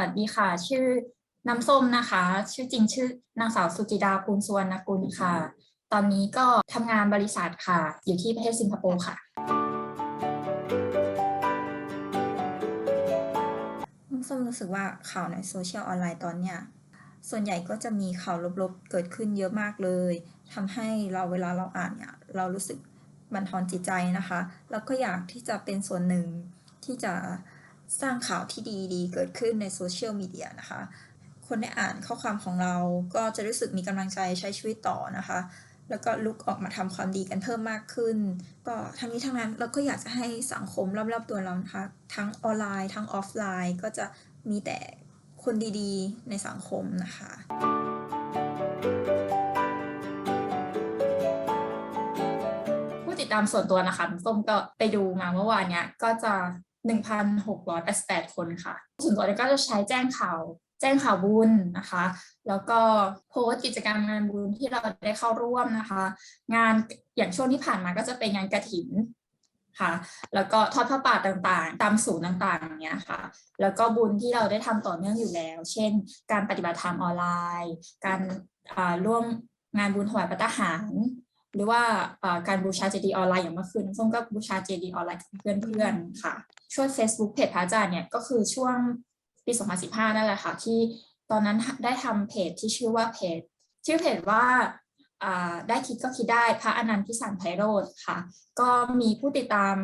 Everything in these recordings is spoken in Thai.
วัสดีค่ะ ชื่อน้ำส้มนะคะ ชื่อจริงชื่อนางสาวสุจิดาภูลสุวรรณกุลค่ะ ตอนนี้ก็ทำงานบริษัทค่ะ อยู่ที่ประเทศสิงคโปร์ค่ะ น้องส้มรู้สึกว่าข่าวในโซเชียลออนไลน์ตอนเนี้ยส่วนใหญ่ก็จะมีข่าวลบๆเกิดขึ้นเยอะมากเลยทำให้เราเวลาเราอ่านเนี่ยเรารู้สึกบันทอนจิตใจนะคะ แล้วก็อยากที่จะเป็นส่วนหนึ่งที่จะ สร้างข่าวที่ดีๆ เกิดขึ้นในโซเชียลมีเดียนะคะ คนได้อ่านข้อความของเราก็จะรู้สึกมีกำลังใจใช้ชีวิตต่อนะคะ แล้วก็ลุกออกมาทำความดีกันเพิ่มมากขึ้น ก็ทั้งนี้ทั้งนั้นเราก็อยากจะให้สังคมรอบๆตัวเรานะคะทั้งออนไลน์ทั้งออฟไลน์ ก็จะมีแต่คนดีๆ ในสังคมนะคะผู้ติดตามส่วนตัวนะคะส้มก็ไปดูมาเมื่อวานเนี้ยก็จะ 1,688 คนค่ะ ส่วนตัวนี่ยก็จะใช้แจ้งข่าว แจ้งข่าวบุญนะคะ แล้วก็โพสต์กิจกรรมงานบุญที่เราได้เข้าร่วมนะคะ งานอย่างช่วงที่ผ่านมาก็จะเป็นงานกระถินค่ะ แล้วก็ทอดผ้าป่าต่างๆ ตามศูนย์ต่างๆอย่างเงี้ยค่ะ แล้วก็บุญที่เราได้ทำต่อเนื่องอยู่แล้ว เช่น การปฏิบัติธรรมออนไลน์ การร่วมงานบุญถวายพระทหาร หรือว่าการบูชาเจดีย์ออนไลน์อย่างเมื่อคืนน้ำส้มก็บูชาเจดีย์ออนไลน์กับเพื่อนๆค่ะ ช่วย Facebook เพจพระอาจารย์เนี่ยก็คือช่วงปี 2015 นั่นแหละค่ะ ที่ตอนนั้นได้ทำเพจที่ชื่อว่าเพจ ชื่อเพจว่าอ่าได้คิดก็คิดได้พระอนันต์พิสารไพโรธค่ะ ก็มีผู้ติดตาม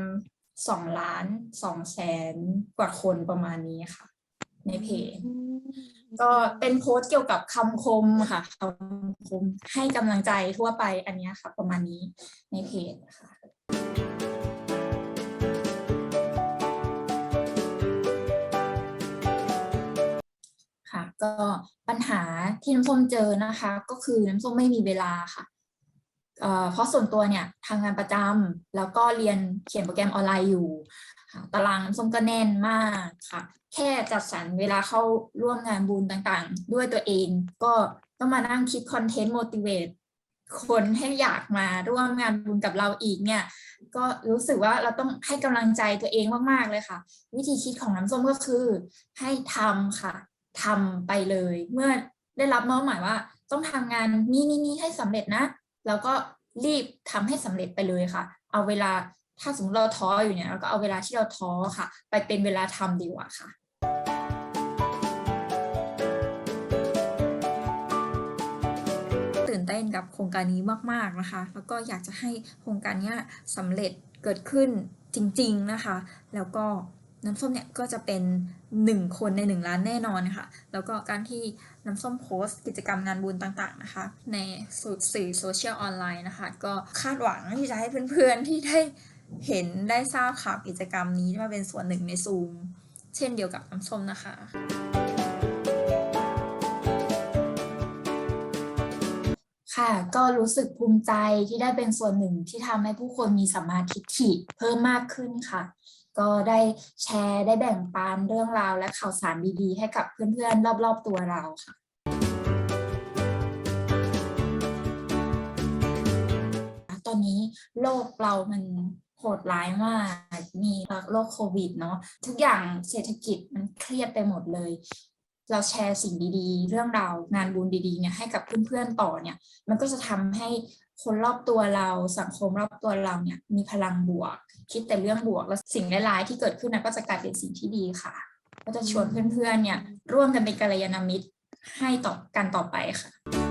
2 ล้าน2แสนกว่าคนประมาณนี้ค่ะ ในเพจก็เป็นโพสต์เกี่ยวกับคำคมค่ะคำคมให้กำลังใจทั่วไปอันเนี้ยค่ะ ประมาณนี้ในเพจค่ะค่ะ ก็ปัญหาที่น้ำส้มเจอนะคะ ก็คือน้ำส้มไม่มีเวลาค่ะ เพราะส่วนตัวเนี่ยทำงานประจำแล้วก็เรียนเขียนโปรแกรมออนไลน์อยู่ตารางน้ำส้มก็แน่นมากค่ะ แค่จัดสรรเวลาเข้าร่วมงานบุญต่างๆ ด้วยตัวเอง ก็ต้องมานั่งคิดคอนเทนต์ motivate คนให้อยากมาร่วมงานบุญกับเราอีกเนี่ย ก็รู้สึกว่าเราต้องให้กำลังใจตัวเองมากๆเลยค่ะ วิธีคิดของน้ำส้มก็คือให้ทำค่ะทำไปเลย เมื่อได้รับมอบหมายว่า ต้องทำงานนี้นี้นี้ให้สำเร็จนะ แล้วก็รีบทำให้สำเร็จไปเลยค่ะ เอาเวลาถ้าสมมติเราท้ออยู่เนี่ยเราก็เอาเวลาที่เราท้อค่ะ ไปเป็นเวลาทำดีกว่าค่ะตื่นเต้นกับโครงการนี้มาก ๆ นะคะ แล้วก็อยากจะให้โครงการเนี้ยสำเร็จเกิดขึ้นจริง ๆ นะคะ แล้วก็ น้ำส้มเนี่ยก็จะเป็นหนึ่งคนในหนึ่งล้านแน่นอนนะคะแล้วก็การที่น้ำส้มโพสต์กิจกรรมงานบุญต่างๆนะคะ ในสื่อโซเชียลออนไลน์นะคะ ก็คาดหวังที่จะให้เพื่อนๆที่ได้เห็นได้ทราบข่าวกิจกรรมนี้มาเป็นส่วนหนึ่งในซูม เช่นเดียวกับน้ำส้มนะคะ ค่ะ ก็รู้สึกภูมิใจที่ได้เป็นส่วนหนึ่งที่ทำให้ผู้คนมีสัมมาทิฏฐิเพิ่มมากขึ้นค่ะ ก็ได้แชร์ได้แบ่งปันเรื่องราวและข่าวสารดีๆ ให้กับเพื่อนๆ รอบๆตัวเราค่ะ ตอนนี้โลกเรามันโหดร้ายมาก มีโรคโควิดเนาะ ทุกอย่างเศรษฐกิจมันเครียดไปหมดเลย เราแชร์สิ่งดีๆ เรื่องราวงานบุญดีๆเนี่ยให้กับเพื่อนๆต่อเนี่ยมันก็จะทำให้คนรอบตัวเราสังคมรอบตัวเราเนี่ยมีพลังบวก คิดแต่เรื่องบวกแล้วสิ่งร้ายๆที่เกิดขึ้นนะก็จะกลายเป็นสิ่งที่ดีค่ะ ก็จะชวนเพื่อนๆเนี่ยร่วมกันเป็นกัลยาณมิตรให้ต่อกันต่อไปค่ะ